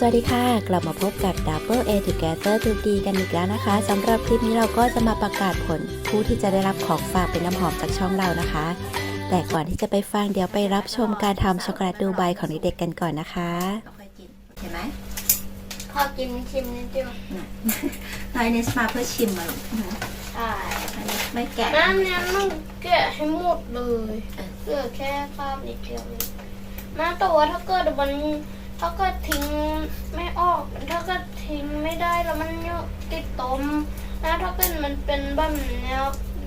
สวัสดีค่ะ กลับมาพบกับ Double A Together 2 D กันอีกแล้วนะคะสำหรับคลิปนี้เราก็จะมาประกาศผลผู้ที่จะได้รับของฝากเป็นน้ำหอมจากช่องเรานะคะ แต่ก่อนที่จะไปฟังเดี๋ยวไปรับชมการทำช็อกโกแลตดูไบของเด็กๆกันก่อนนะคะเราค่อยกินเห็นไหมพอกินชิมนิดเดียวไนเนสมาเพื่อชิมมาลูกใช่อันนี้ไม่แกะน้ำเนี้ยมันแกะให้หมดเลยเออเหลือแค่คราบนิดเดียวเองแม่แต่ว่าถ้าเกิดมัน ถ้าเกิดทิ้งไม่ออก ถ้าเกิดทิ้งไม่ได้แล้วมันเยอะติดต้มนะถ้าเกิดมันเป็นแบบเนี้ย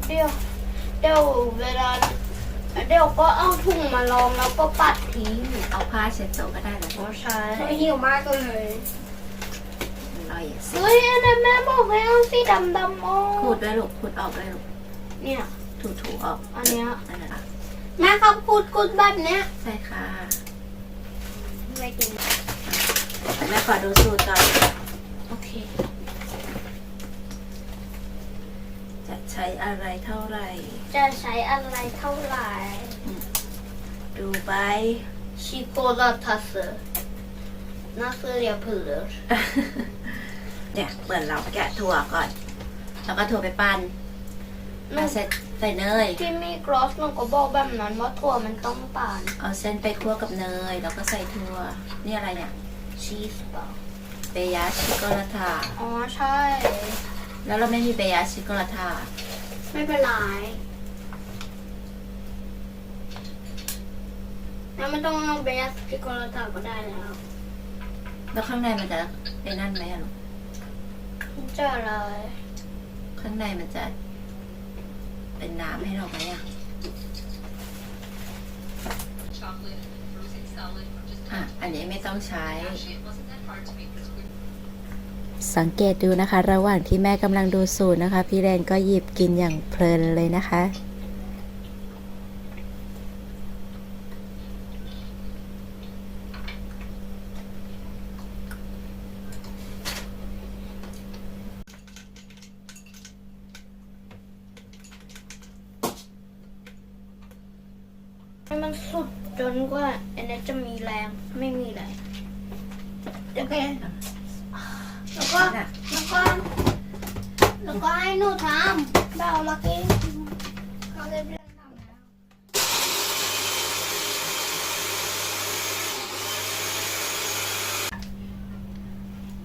เดี๋ยวเดี๋ยวเวลาเดี๋ยวก็เอาถุงมาลองแล้วก็ปัดทิ้งเอาผ้าเช็ดโต๊ะก็ได้นะอ๋อใช่หิวมากเลยอร่อยสิเฮ้ยอันนั้นแม่บอกให้เอาสีดำดำๆออกขูดด้วยลูกขูดออกด้วยลูกเนี่ยถูถูๆออกอันเนี้ยนั่นแหละแม่เขาพูดกุดแบบเนี้ยใช่ค่ะ ไม่กินแม่ขอดูสูตรก่อน โอเค จะใช้อะไรเท่าไหร่ จะใช้อะไรเท่าไหร่ ดูใบชิโกลาทัสน่าเสียเผือเนี่ยเหมือนเราแกะถั่วก่อน แล้วก็ถั่วไปปั้น หนูเอาเส้นใส่เนย ที่มีกรอสหนูก็บอกแบบนั้นว่าถั่วมันต้องป่านเอาเส้นไปคั่วกับเนย แล้วก็ใส่ถั่ว นี่อะไรเนี่ย ชีสเปล่าเบยาชิโกลาทา อ๋อใช่ แล้วเราไม่มีเบยาชิโกลาทา ไม่เป็นไรแล้วไม่ต้องเอาเบสชิโกลาตาก็ได้แล้ว แล้วข้างในมันจะไอ้นั่นไหมอะลูกจะอะไร ข้างในมันจะ เป็นน้ำให้เราไหมอะ chocolate, frozen salad, or just อะ อันนี้ไม่ต้องใช้ actually it wasn't that hard to make this quick สังเกตดูนะคะ ระหว่างที่แม่กำลังดูสูตรนะคะ พี่แรนก็หยิบกินอย่างเพลินเลยนะคะ ให้มันสุดจนกว่าอันนี้จะมีแรงไม่มีแรงโอเคแล้วก็น่ะแล้วก็แล้วก็ให้หนูทำแบบลักกี้เขาเรียนเรื่องทำแล้ว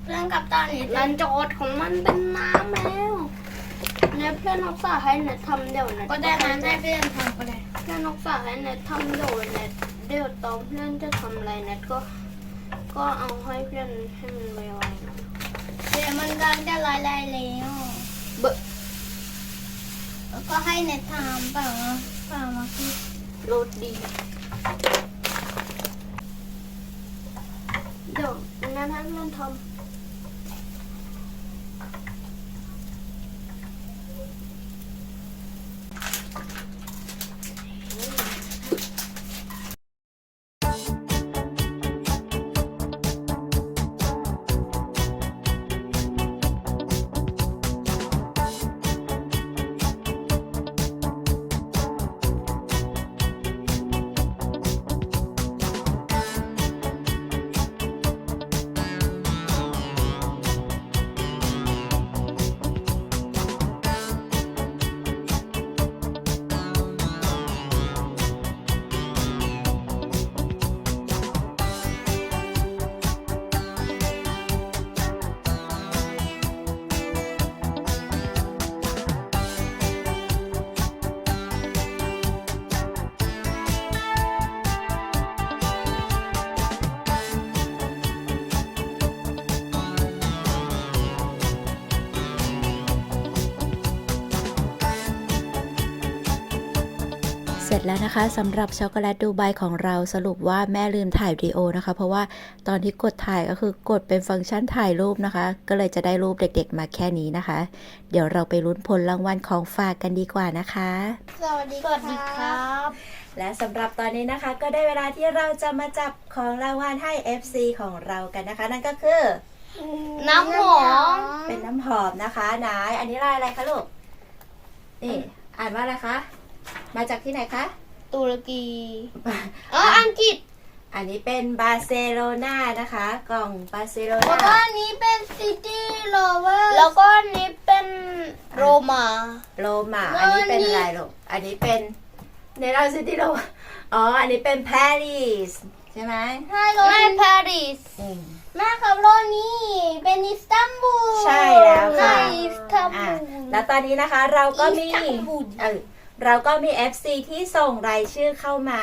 เรื่องกับตาเนี่ยรันโจทย์ของมันเป็นน้ำแล้วเนี่ยเพื่อนนกสาให้เน็ตทำเดี๋ยวเน็ตก็ได้มาให้เพื่อนทำก็ได้ เพื่อนนกสาให้เน็ตทำเดี๋ยวเน็ตเดี๋ยวตอนเพื่อนจะทำอะไรเน็ตก็ก็เอาให้เพื่อนให้มันไวๆหน่อยเดี๋ยวมันกำลังจะลอยได้แล้วเบอะแล้วก็ให้เน็ตทำเปล่าเปล่ามาคือโรดดีเดี๋ยวงั้นให้เพื่อนทำ ร็จแล้วนะคะสำหรับช็อกโกแลตดูไบของเราสรุปว่าแม่ลืมถ่ายวิดีโอนะคะ เพราะว่าตอนที่กดถ่ายก็คือกดเป็นฟังก์ชันถ่ายรูปนะคะ ก็เลยจะได้รูปเด็กๆมาแค่นี้นะคะ เดี๋ยวเราไปลุ้นผลรางวัลของฝากกันดีกว่านะคะ สวัสดีสวัสดีครับ และสำหรับตอนนี้นะคะ ก็ได้เวลาที่เราจะมาจับของรางวัลให้ FC ของเรากันนะคะ นั่นก็คือ น้ำหอมเป็นน้ำหอมนะคะนายอันนี้ลายอะไรคะลูกนี่อ่านว่าอะไรคะ มาจากที่ไหนคะ ตุรกีอ๋ออังกฤษ อันนี้เป็นบาร์เซโลนานะคะ กล่องบาร์เซโลแล้วก็นาอันนี้เป็นซิตี้โรเวอร์แล้วก็อันนี้เป็นโรมา โรมาแล้วอันนี้เป็นอันนี้อะไรลูกอันนี้เป็นเนเธอร์ซิตี้โรอ๋อ อันนี้เป็นปารีสใช่ไหมใช่โรไม่นี่ปารีสอืม แม่ครับโรนี่เป็นอิสตันบูลใช่แล้วค่ะใช่อิสตันอะบูล แล้วตอนนี้นะคะเราก็มีอิสตันบูล เออ เราก็มี FC ที่ส่งรายชื่อเข้ามา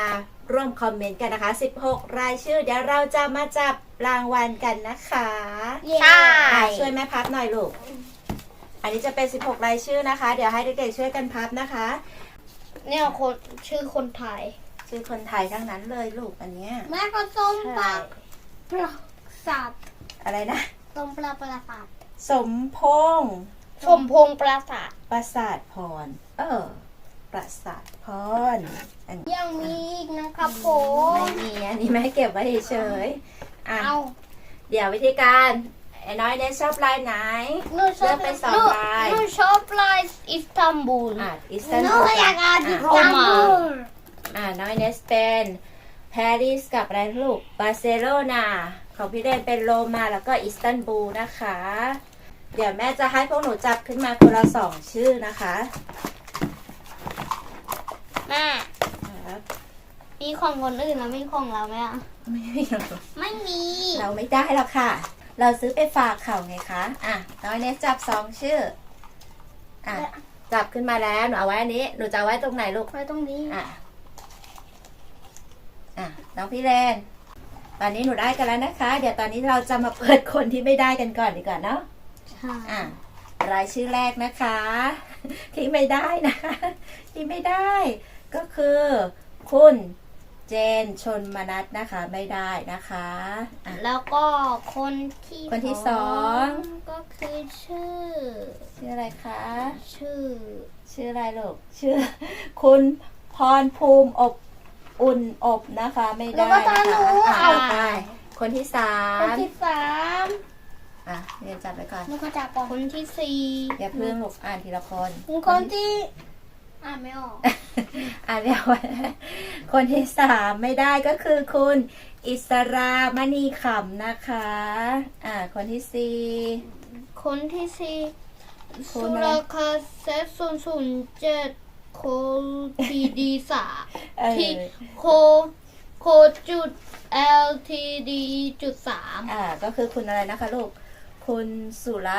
ร่วมคอมเมนต์กันนะคะ 16 รายชื่อ เดี๋ยวเราจะมาจับรางวัลกันนะคะใช่ อะช่วยแม่พับหน่อยลูก อันนี้จะเป็น 16 รายชื่อนะคะ เดี๋ยวให้เด็กๆช่วยกันพับนะคะ เนี่ยคนชื่อคนไทยชื่อคนไทยทั้งนั้นเลยลูกอันเนี้ยแม่ก็ส้มปลาใช่ปลาสัตว์อะไรนะ ส้มปลาปลาสัตว์สมพงษ์สมพงษ์ปราสาทประสาทพร เออ ประสาทพรอันยังมีอีกนะครับผมไม่มีอันนี้ไม่ให้เก็บไว้เฉยๆอะเอาเดี๋ยววิธีการไอ้น้อยเนสชอบลายไหน หนูชอบเลือกไปสองหนูลาย หนูชอบลายอิสตันบูลอะอิสตันหนูบูลอยากอ่านอิสโรตันมาบูลอะน้อยเนสเป็นปารีสกับอะไรลูกบาร์เซโลนาของพี่เดนเป็นโรมาแล้วก็อิสตันบูลนะคะ เดี๋ยวแม่จะให้พวกหนูจับขึ้นมาคนละสองชื่อนะคะ แม่ครับมีของคนอื่นแล้วมีของเราไหมอะไม่มีหรอกไม่มีเราไม่ได้หรอกค่ะ เราซื้อไปฝากเขาไงคะอะน้อยเนสจับสองชื่ออะจับขึ้นมาแล้วหนูเอาไว้อันนี้หนูจะเอาไว้ตรงไหนลูกไว้ตรงนี้อะอะน้องพี่เรนตอนนี้หนูได้กันแล้วนะคะ เดี๋ยวตอนนี้เราจะมาเปิดคนที่ไม่ได้กันก่อนดีกว่าเนาะใช่อะรายชื่อแรกนะคะ ที่ไม่ได้นะคะ ที่ไม่ได้ ก็คือ คุณเจนชนมนัทนะคะไม่ได้นะคะอะ แล้วก็คนที่คนที่สอง ก็คือชื่อ ชื่ออะไรคะ ชื่อ ชื่ออะไรลูกชื่อ คุณพรภูมิอบอุ่นอบนะคะ ไม่ได้แล้วก็ตาหนูนะคะอะ อะต่อไปคนที่สาคนมที่สามอะเรียนจับไปก่อนหนูก็จับก่อนคนที่สี่อย่าเพิ่งลูกอ่านทีละคน คนที่ อ่านไม่ออกอ่านเดี๋ยวคนที่สามไม่ได้ก็คือคุณอิสรามณีขำนะคะ อ่า คนที่สี่คนที่สี่คุสุณอะไรรคาเซศูนย์ศูนย์เจ็ดโคทีดีสาเออที่โคโคจุด LTD จุดสามอ่า ก็คือคุณอะไรนะคะลูก คุณสุร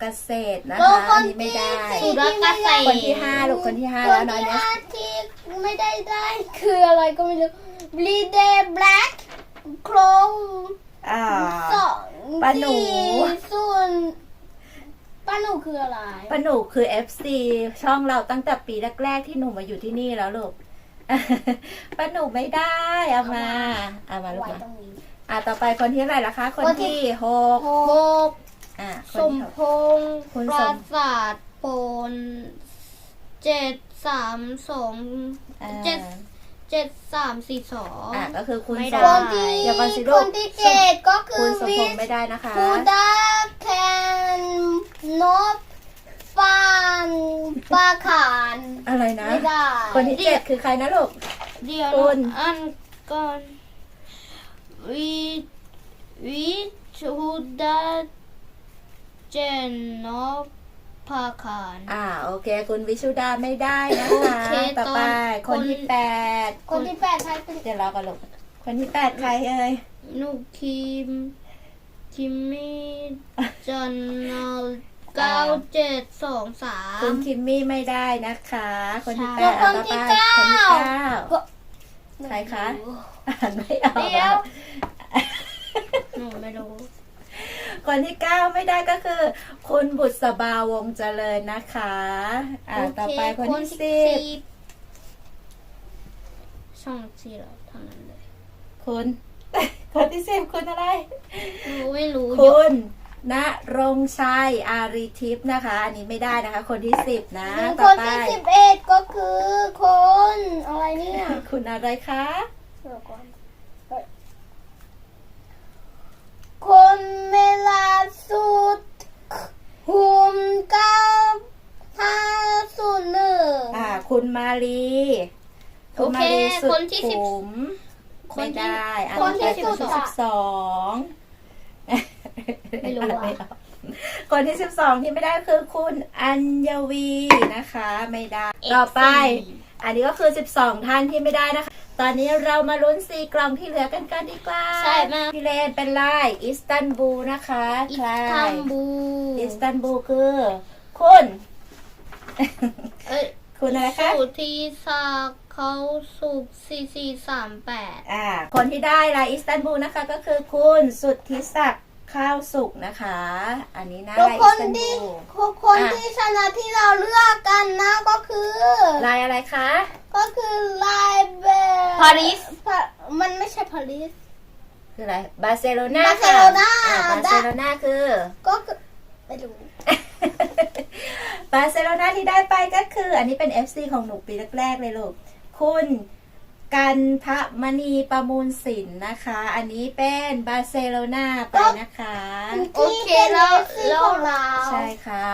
เกษตรนะแล้วคะคอันนนี้ไม่ที่ได้สี่สุรเกษตรคนที่ห้าลูกคนที่ห้าคแล้วนน้อยที่เนี่ยห้าที่ไม่ได้ได้คืออะไรก็ไม่รู้ bleed black โครงอ่าสองป้าหนูที่ส่วนป้าหนูคืออะไรป้าหนูคือ FC ช่องเราตั้งแต่ปีแรกๆ ที่หนูมาอยู่ที่นี่แล้วลูกป้าหนูไม่ได้เอามาเอามาลูกไว้มาตรงนี้อ่าต่อไปคนที่เท่าไหร่ละคะ คนคนที่ที่หกหก อ่าคสนมที่หก พงษ์คุณปสรามศาสตร์โปนเจ็ดสามสองอ่าเจ็ดเจ็ดสามสี่สอง อ่าก็คือคุณไม่สได้ คมนที่เดี๋ยวก่อนสิคลูกนที่เจ็ดก็คืคุอณสมวิพงษ์ไม่ได้นะคะ คูดาแคนนบปานปาขานอะไรนะ ไม่ได้ คนที่เจ็ดคือใครนะลูก เดี๋ยวคุณอันก่อนวิวิชูดาเจนนอพาคาร อ่าโอเค คุณวิชุดาไม่ได้นะโอคะเคต่อไปตอนคนที่คนแปดคนที่แปดใครเป็นเดี๋ยวเรากันลูกคนที่แปดใครเอ่ยนุกคิมคิมมี่จันนลเก้าเจ็ดสองสาคุม ณคิมมี่ไม่ได้นะคะ คนที่ใช่แปดอะต่อไปคนที่เก้าใครคะอ่านไม่ออกเดี๋ยว หนูไม่รู้ คนที่เก้าไม่ได้ก็คือ คุณบุษบาวงเจริญนะคะ อ่าโอต่อเคไปคนที่สิบช่องสี่เหรอเท่านั้นเลยคุณ คนที่สิบคุณอะไรหนูไม่รู้คุณณรงค์ชัยอารีทิพย์นะคะ อันนี้ไม่ได้นะคะ คนที่สิบนะคต่อนไปที่สิบเอ็ดก็คือคนอะไรเนี่ยคุณอะไรคะเดี๋ยวก่อนคนเมลา สุดหุมเก้าห้าศูนย์หนึ่งอ่า คุณมาลีคุณมาลีสุดขุมคไม่ได้อันคนที่ที่สุดสิอะบสองไม่รู้อะคนที่สิบสองที่ไม่ได้คือคุณอัญวีนะคะ ไม่ได้ ต่อไป อันนี้ก็คือ 12 ท่านที่ไม่ได้นะคะ ตอนนี้เรามาลุ้นซีกล่องที่เหลือกันกันดีกว่าใช่แม่พี่เลนเป็นลายอิสตันบูลนะคะอิใครสตันบูลอิสตันบูลคือ คุณเอ้ยคุณอะไรคะสุธีศักดิ์เขาสุกสี่สี่สามแปดอ่า คนที่ได้ลายอิสตันบูลนะคะ ก็คือคุณสุทธิศักดิ์ข้าวสุกนะคะ อันนี้นะทุกลายคอินสตันบูที่ลทุกคนอะที่ชนะที่เราเลือกกันนะก็คือลายอะไรคะ ก็คือลายเบลปารีสปามันไม่ใช่ปารีส คืออะไร บาร์เซโลนาบาร์เซโลนาค่ะอ่าบาร์เซโลนาคือ ก็คือไม่รู้ บาร์เซโลนาที่ได้ไปก็คือ อันนี้เป็น FC ของหนูปีแรกๆเลยลูก คุณกันทะมณีประมูลสินนะคะ อันนี้เป็นบาร์เซโลนาไปนะคะ โอที่เคเป็นแล้ว FC แล้วของเราใช่ค่ะ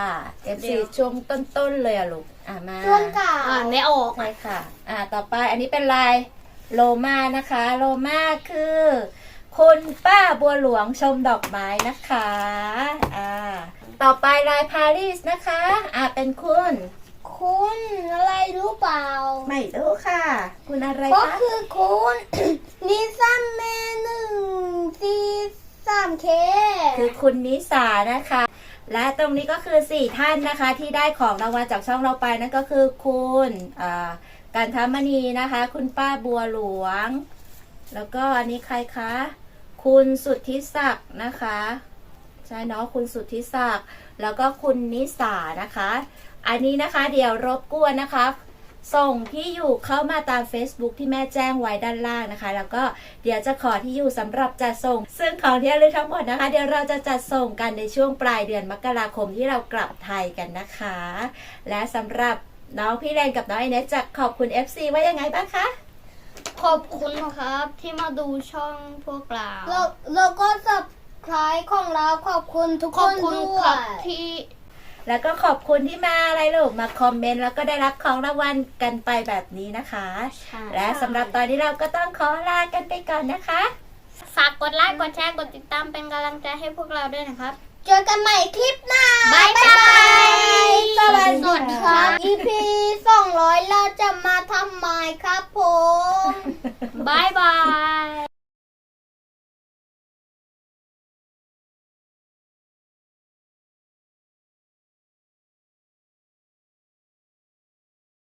FC เดี๋ยวช่วงต้นๆเลยอะลูก อะมาช่วงเก่าอ่านไม่ออก ใช่ค่ะ อะต่อไปอันนี้เป็นลายโลมานะคะ โลมาคือ คุณป้าบัวหลวงชมดอกไม้นะคะ อ่า ต่อไปลายปารีสนะคะ อะเป็นคุณ คุณอะไรรู้เปล่าไม่รู้ค่ะ คุณอะไรก็คะคือคุณ นิซัมเมหนึ่งสี่สามเค คือคุณนิสานะคะ และตรงนี้ก็คือสี่ท่านนะคะที่ได้ของรางวัลจากช่องเราไปนั่นก็คือคุณการธรรมณีนะคะ คุณป้าบัวหลวง แล้วก็อันนี้ใครคะ คุณสุทธิศักดิ์นะคะ ใช่เนาะคุณสุทธิศักดิ์แล้วก็คุณนิสานะคะ อันนี้นะคะเดี๋ยวรบกวนนะคะ ส่งที่อยู่เข้ามาตาม Facebook ที่แม่แจ้งไว้ด้านล่างนะคะ แล้วก็เดี๋ยวจะขอที่อยู่สำหรับจัดส่ง ซึ่งของที่ระลึกทั้งหมดนะคะ เดี๋ยวเราจะจัดส่งกันในช่วงปลายเดือนมกราคมที่เรากลับไทยกันนะคะ และสำหรับน้องพี่แรนกับน้องไอเนสจะขอบคุณ FC ว่ายังไงบ้างคะขอบคุณครับที่มาดูช่องพวกเราเราเราก็สับคล้ายของเราขอบคุณทุกขคอบนคุณด้ควรับยที่ แล้วก็ขอบคุณที่มาอะไรลูกมาคอมเมนต์แล้วก็ได้รับของรางวัลกันไปแบบนี้นะคะ และสำหรับตอนนี้เราก็ต้องขอลากันไปก่อนนะคะ ฝากกดไลค์กดแชร์กดติดตามเป็นกำลังใจให้พวกเราด้วยนะครับเจอกันใหม่คลิปหน้าบ๊ายบายสวัสสวัสดีดีคครัรับบ EP สองร้อยเราจะมาทำไมครับผมบาย